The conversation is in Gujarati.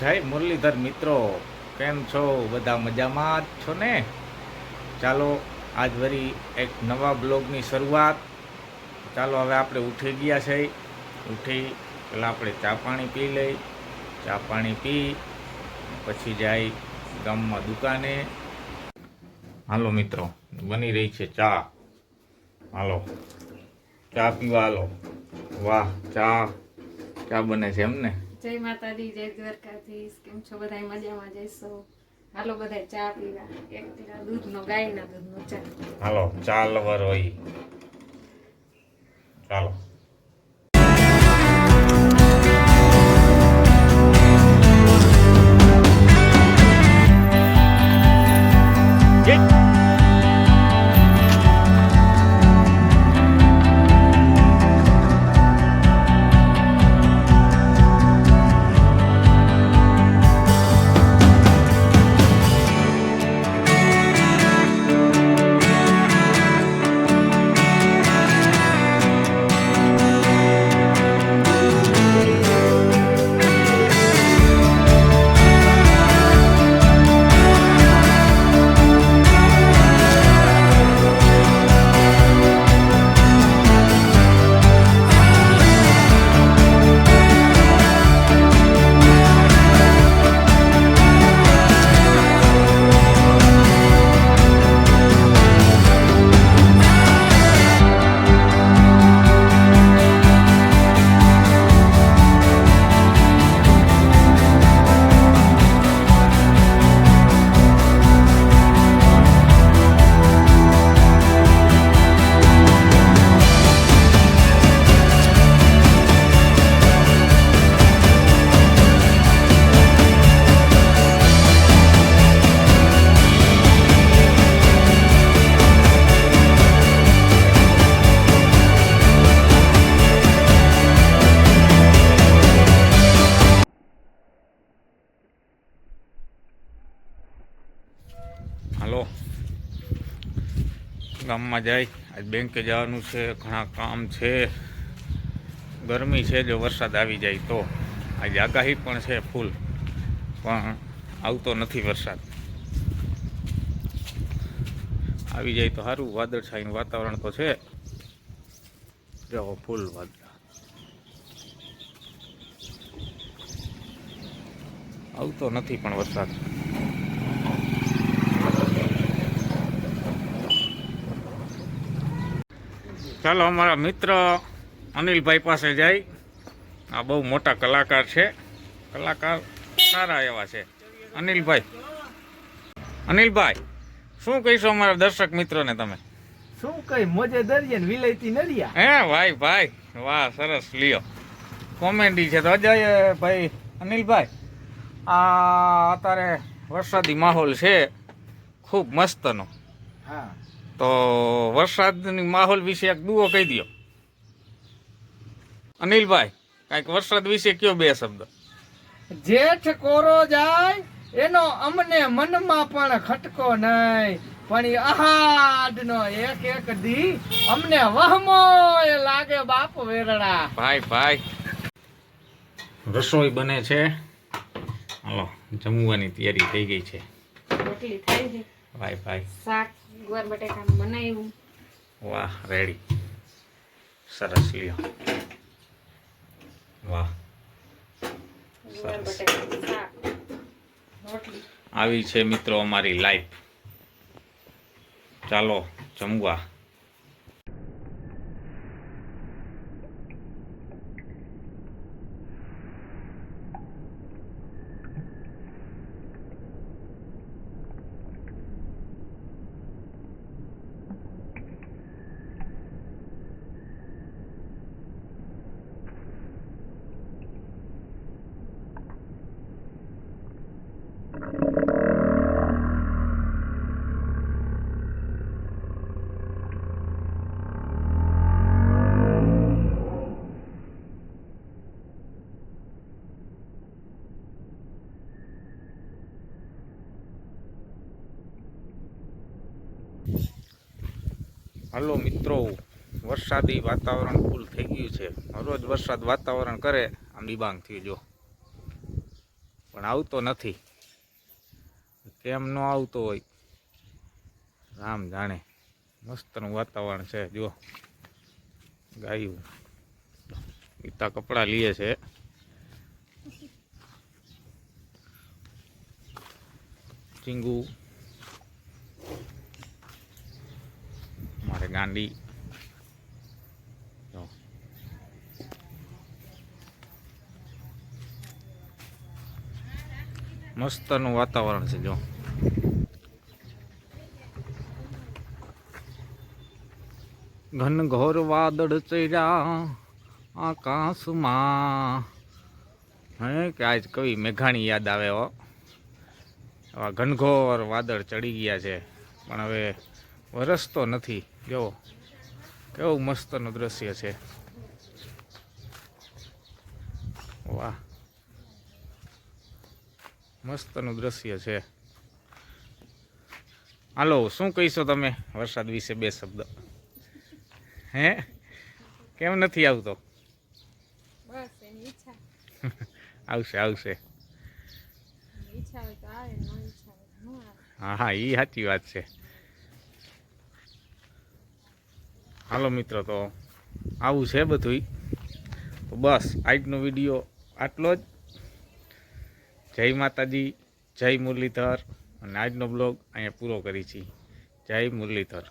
જય મુરલીધર મિત્રો, કેમ છો? બધા મજામાં જ છો ને? ચાલો, આજ વરી એક નવા બ્લોગની શરૂઆત. ચાલો, હવે આપણે ઉઠી ગયા છે. ઉઠી પેલા આપણે ચા પાણી પી લઈ. ચા પાણી પી, પછી જાય ગામમાં દુકાને. હાલો મિત્રો, બની રહી છે ચા. હાલો, ચા પીવા હાલો. વાહ, ચા. ચા બને છે એમ ને? જય માતાજી જય દ્વારકાધીશ. કેમ છો બધા મજામાં જઈશો હાલો બધા ચા પીવા. એક પેલા દૂધનો ગાયના દૂધનો ચા. હાલો ચા લવર હોય. ચાલો હાલો. ગામમાં જાય. આજ બેંકે જવાનું છે, ઘણા કામ છે. ગરમી છે જો વરસાદ આવી જાય તો. આજે આગાહી પણ છે ફૂલ, પણ આવતો નથી વરસાદ. આવી જાય તો સારું, વાદળછાયું વાતાવરણ તો છે. જો ફૂલ વાદળ. આવતો નથી પણ વરસાદ. ચાલો અમારા મિત્ર અનિલભાઈ પાસે જાય. આ બહુ મોટા કલાકાર છે. કલાકાર સારા એવા છે. અનિલભાઈ. અનિલભાઈ શું કહીશો અમારા દર્શક મિત્રોને તમે? શું કઈ મોજે દરિયે ને વિલાયતી નડિયા? હે ભાઈ ભાઈ. વાહ સરસ લ્યો. કોમેડી છે તો અજય ભાઈ અનિલભાઈ આ અત્યારે વરસાદી માહોલ છે. ખૂબ મસ્તનો. હા. તો વરસાદની માહોલ વિશે એક દુઓ કહી દો અનિલભાઈ કાંઈક વરસાદ વિશે કયો બે શબ્દ? જેઠ કોરો જાય એનો અમને મનમાં પણ ખટકો નહીં પણ ઈ આહાડ નો એક એક દી અમને વહમો એ લાગે બાપ વેરડા. ભાઈ ભાઈ રસોઈ બને છે. હાલો જમવાની તૈયારી થઈ ગઈ છે. રોટલી થઈ ગઈ. ભાઈ ભાઈ. શાક ગુવાર બટેકા બનાવ્યું. વાહ રેડી. સરસ લ્યો. વાહ. સરસ. આવી છે મિત્રો અમારી લાઈફ ચાલો જમવા. હલો મિત્રો, વરસાદી વાતાવરણ ફૂલ થઈ ગયું છે. રોજ વરસાદ વાતાવરણ કરે, આમ ડિબાંગ થયું, જો. પણ આવતો નથી. કેમ ન આવતો હોય, રામ જાણે. મસ્તનું વાતાવરણ છે, જો. ગાયું. પિતા કપડાં લીએ છે. ચીંગુ. મારે ગાંડી જો. વાતાવરણ છે ઘનઘોર વાદળ ચડ્યા આકાશમાં હે, કે આજ કવિ મેઘાણી યાદ આવે આવા ઘનઘોર વાદળ ચડી ગયા છે. પણ હવે વરસતો નથી. જો કેવું મસ્તનું દ્રશ્ય છે. વાહ. મસ્તનું દ્રશ્ય છે. હાલો શું કહીશો તમે વરસાદ વિશે બે શબ્દ? હે? કેમ નથી આવતો? આવશે આવશે. હા હા એ સાચી વાત છે. હાલો મિત્રો, તો આવું છે બધું તો બસ, આજનો વીડિયો આટલો જ. જય માતાજી, જય મુરલીધર. અને આજનો બ્લોગ અહીંયા પૂરો કરી છીએ. જય મુરલીધર.